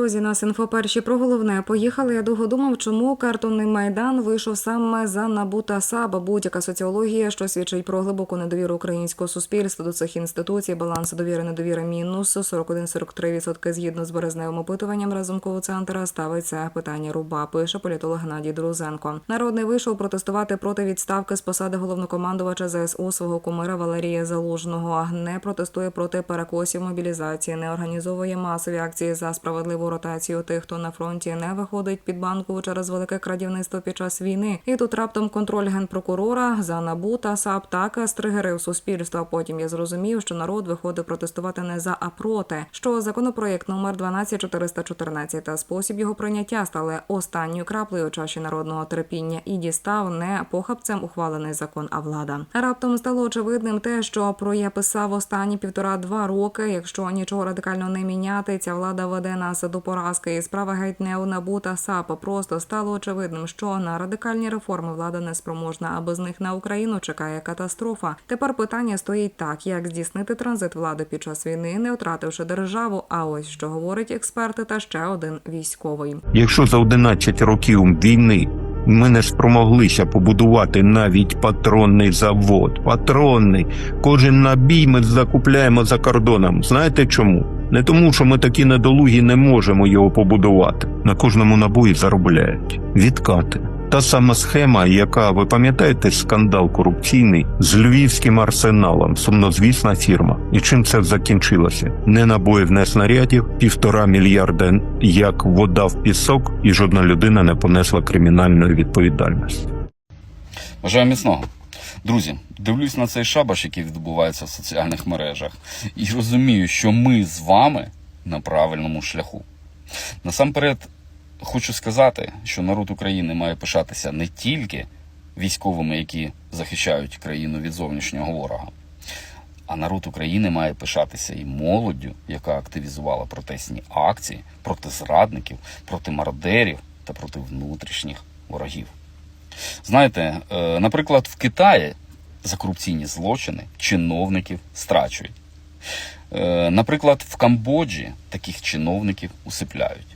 Друзі, нас інфо перші про головне. Поїхали. Я довго думав, чому картонний майдан вийшов саме за НАБУ та САБ. Будь-яка соціологія, що свідчить про глибоку недовіру українського суспільства до цих інституцій. Баланс довіри недовіри мінус 41-43% згідно з березневим опитуванням разумкового центра. Ставиться питання руба. Пише політолог Геннадій Друзенко. Народний вийшов протестувати проти відставки з посади головнокомандувача ЗСУ свого кумира Валерія Залужного. Не протестує проти перекосів мобілізації, не організовує масові акції за справедливу ротацію тих, хто на фронті не виходить під банку через велике крадівництво під час війни. І тут раптом контроль генпрокурора за НАБУ та САП так стригерив суспільства. Потім я зрозумів, що народ виходив протестувати не за, а проти. Що законопроєкт номер 12414 та спосіб його прийняття стали останньою краплею чаші народного терпіння і дістав не похабцем ухвалений закон, а влада. Раптом стало очевидним те, що про я писав останні півтора-два роки. Якщо нічого радикально не міняти, ця влада веде нас до поразки. І справа геть не НАБУ та САПа. Просто стало очевидним, що на радикальні реформи влада не спроможна, а без них на Україну чекає катастрофа. Тепер питання стоїть так: як здійснити транзит влади під час війни, не втративши державу. А ось що говорить експерти, та ще один військовий. Якщо за 11 років війни ми не спромоглися побудувати навіть патронний завод, патронний, кожен набій ми закупляємо за кордоном. Знаєте чому? Не тому, що ми такі недолугі не можемо його побудувати. На кожному набої заробляють відкати. Та сама схема, яка ви пам'ятаєте, скандал корупційний з львівським арсеналом, сумнозвісна фірма. І чим це закінчилося? Не набоїв, не снарядів, півтора мільярда як вода в пісок, і жодна людина не понесла кримінальної відповідальності. Бажаю міцного. Друзі, дивлюсь на цей шабаш, який відбувається в соціальних мережах, і розумію, що ми з вами на правильному шляху. Насамперед, хочу сказати, що народ України має пишатися не тільки військовими, які захищають країну від зовнішнього ворога, а народ України має пишатися і молоддю, яка активізувала протестні акції проти зрадників, проти мародерів та проти внутрішніх ворогів. Знаєте, е, наприклад, в Китаї за корупційні злочини чиновників страчують. Е, Наприклад, в Камбоджі таких чиновників усипляють.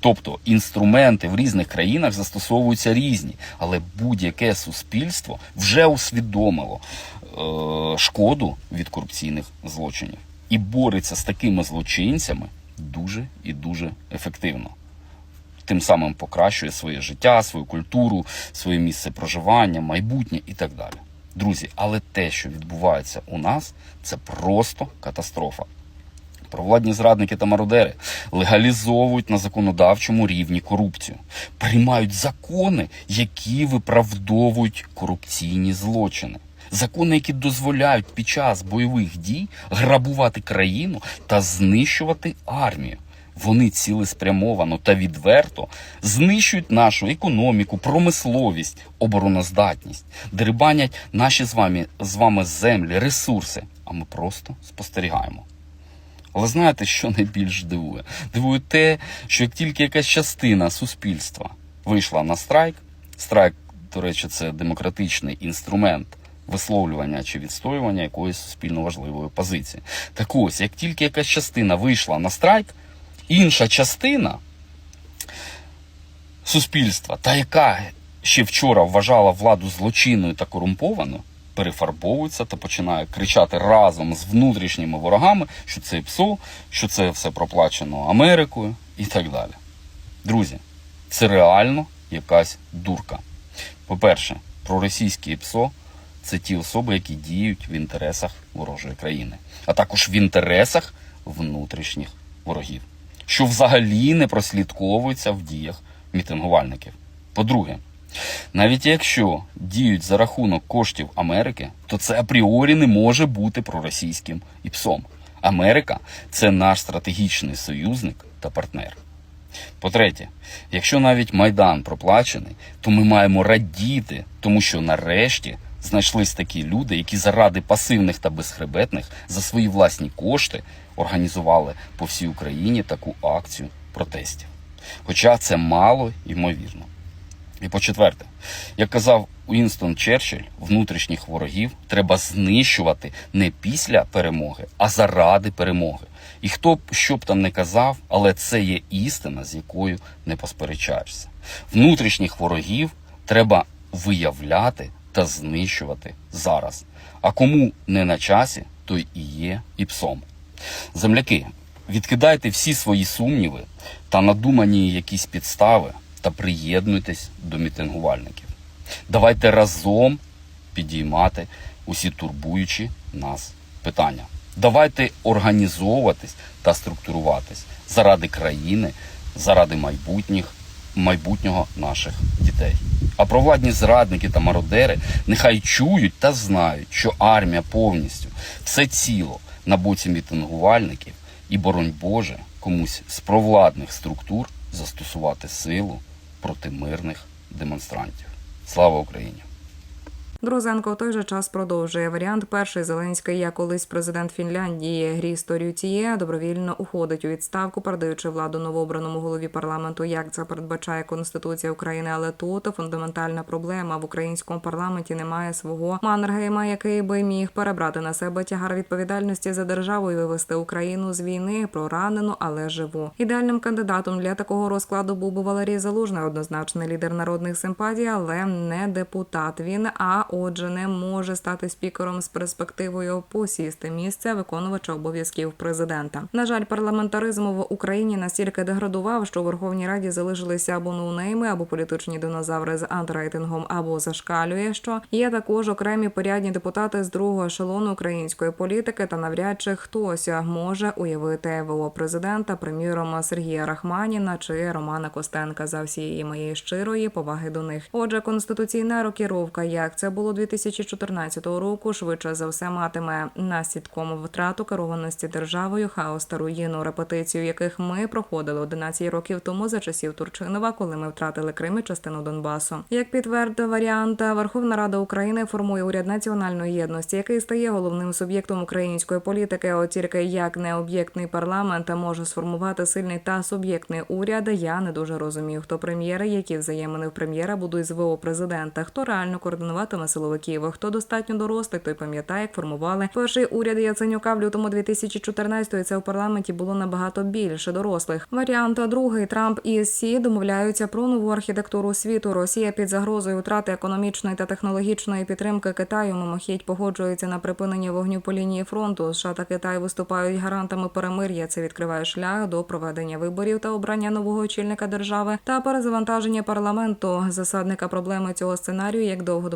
Тобто інструменти в різних країнах застосовуються різні, але будь-яке суспільство вже усвідомило е, шкоду від корупційних злочинів і бореться з такими злочинцями дуже і дуже ефективно тим самим покращує своє життя, свою культуру, своє місце проживання, майбутнє і так далі. Друзі, але те, що відбувається у нас, це просто катастрофа. Провладні зрадники та мародери легалізовують на законодавчому рівні корупцію, приймають закони, які виправдовують корупційні злочини. Закони, які дозволяють під час бойових дій грабувати країну та знищувати армію. Вони цілеспрямовано та відверто знищують нашу економіку, промисловість, обороноздатність, дерибанять наші з вами, з вами землі, ресурси, а ми просто спостерігаємо. Але знаєте, що найбільш дивує? Дивує те, що як тільки якась частина суспільства вийшла на страйк, страйк, до речі, це демократичний інструмент висловлювання чи відстоювання якоїсь суспільно важливої позиції. Так ось, як тільки якась частина вийшла на страйк, інша частина суспільства, та яка ще вчора вважала владу злочинною та корумпованою, перефарбовується та починає кричати разом з внутрішніми ворогами, що це ПСО, що це все проплачено Америкою і так далі. Друзі, це реально якась дурка. По-перше, проросійські ПСО це ті особи, які діють в інтересах ворожої країни, а також в інтересах внутрішніх ворогів, що взагалі не прослідковується в діях мітингувальників. По-друге, навіть якщо діють за рахунок коштів Америки, то це апріорі не може бути проросійським ІПСом. Америка це наш стратегічний союзник та партнер. По-третє, якщо навіть Майдан проплачений, то ми маємо радіти, тому що нарешті знайшлись такі люди, які заради пасивних та безхребетних за свої власні кошти організували по всій Україні таку акцію протестів. Хоча це мало ймовірно. І по-четверте, як казав Уінстон Черчилль внутрішніх ворогів треба знищувати не після перемоги, а заради перемоги. І хто б що б там не казав, але це є істина, з якою не посперечаєшся. Внутрішніх ворогів треба виявляти та знищувати зараз. А кому не на часі, той і є і псом. Земляки, відкидайте всі свої сумніви та надумані якісь підстави та приєднуйтесь до мітингувальників. Давайте разом підіймати усі турбуючі нас питання. Давайте організовуватись та структуруватись заради країни, заради майбутніх, майбутнього наших дітей. А провладні зрадники та мародери нехай чують та знають, що армія повністю все ціло на боці мітингувальників, і боронь Боже комусь з провладних структур застосувати силу проти мирних демонстрантів. Слава Україні! Друзенко в той же час продовжує варіант. Перший Зеленський, як колись президент Фінляндії Грісто Рютіє, добровільно уходить у відставку, передаючи владу новообраному голові парламенту. Як це передбачає Конституція України, але тут фундаментальна проблема в українському парламенті немає свого Маннергейма, який би міг перебрати на себе тягар відповідальності за державу і вивести Україну з війни проранену, але живу. Ідеальним кандидатом для такого розкладу був би Валерій Залужний, однозначний лідер народних симпатій, але не депутат. Він а отже не може стати спікером з перспективою посісти місце виконувача обов'язків президента. На жаль, парламентаризм в Україні настільки деградував, що у Верховній Раді залишилися або ноунейми, або політичні динозаври з антирейтингом, або зашкалює, що є також окремі порядні депутати з другого ешелону української політики, та навряд чи хтось може уявити ВО президента, приміром Сергія Рахманіна чи Романа Костенка за всієї моєї щирої поваги до них. Отже, конституційна рокіровка, як це було 2014 року, швидше за все матиме наслідком втрату керованості державою, хаос та руїну, репетицію яких ми проходили 11 років тому за часів Турчинова, коли ми втратили Крим і частину Донбасу. Як підтвердив варіант, Верховна Рада України формує уряд національної єдності, який стає головним суб'єктом української політики. От тільки як необ'єктний парламент може сформувати сильний та суб'єктний уряд. Я не дуже розумію, хто прем'єри, які взаємини в прем'єра будуть з ВО президента, хто реально координуватиме силовиків, хто достатньо дорослий, той пам'ятає, як формували перший уряд Яценюка в лютому 2014-го, і Це в парламенті було набагато більше дорослих. Варіант другий Трамп і Сі домовляються про нову архітектуру світу. Росія під загрозою втрати економічної та технологічної підтримки Китаю мимохідь погоджується на припинення вогню по лінії фронту. США та Китай виступають гарантами перемир'я. Це відкриває шлях до проведення виборів та обрання нового очільника держави та перезавантаження парламенту. Засадника проблеми цього сценарію, як довго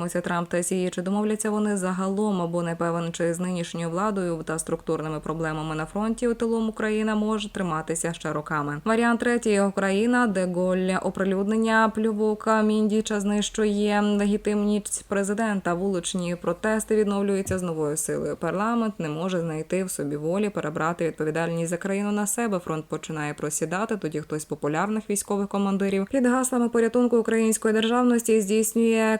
домовлятимуться Трамп та Сі, чи домовляться вони загалом, або не певен, чи з нинішньою владою та структурними проблемами на фронті у тилом Україна може триматися ще роками. Варіант третій Україна, де Голля оприлюднення плювока Міндіча знищує легітимність президента. Вуличні протести відновлюються з новою силою. Парламент не може знайти в собі волі перебрати відповідальність за країну на себе. Фронт починає просідати. Тоді хтось з популярних військових командирів під гаслами порятунку української державності здійснює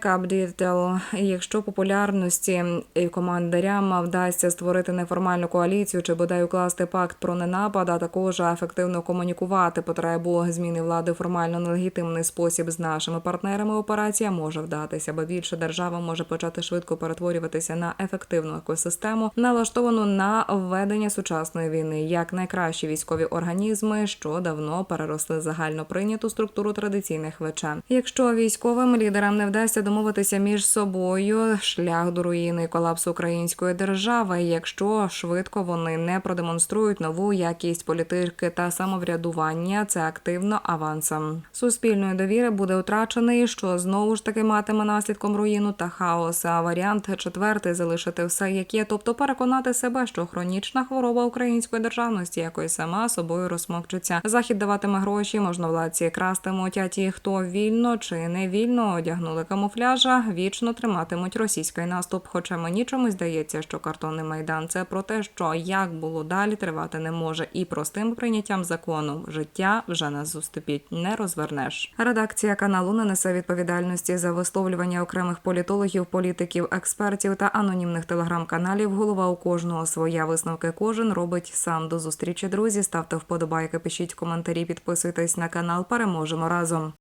капдітел. Якщо популярності і командирям вдасться створити неформальну коаліцію чи бодай укласти пакт про ненапад, а також ефективно комунікувати потребу зміни влади формально нелегітимний спосіб з нашими партнерами. Операція може вдатися, бо більше держава може почати швидко перетворюватися на ефективну екосистему, налаштовану на введення сучасної війни, як найкращі військові організми, що давно переросли загально прийняту структуру традиційних ВЧ. Якщо військовим лідерам не вдасться домовитися між собою, шлях до руїни і колапсу української держави, якщо швидко вони не продемонструють нову якість політики та самоврядування, це активно авансом суспільної довіри буде втрачений, що знову ж таки матиме наслідком руїну та хаос. А варіант четвертий залишити все як є, тобто переконати себе, що хронічна хвороба української державності якось сама собою розсмокчиться. Захід даватиме гроші, можновладці крастимуть, а ті, хто вільно чи не вільно одягнули камуфляжа, вічно триматимуть російський наступ. Хоча мені чомусь здається, що картонний майдан це про те, що як було далі тривати не може, і простим прийняттям закону життя вже нас зуступіть не розвернеш. Редакція каналу не несе відповідальності за висловлювання окремих політологів, політиків, експертів та анонімних телеграм-каналів. Голова у кожного своя висновки. Кожен робить сам до зустрічі. Друзі, ставте вподобайки, пишіть коментарі, підписуйтесь на канал. Переможемо разом.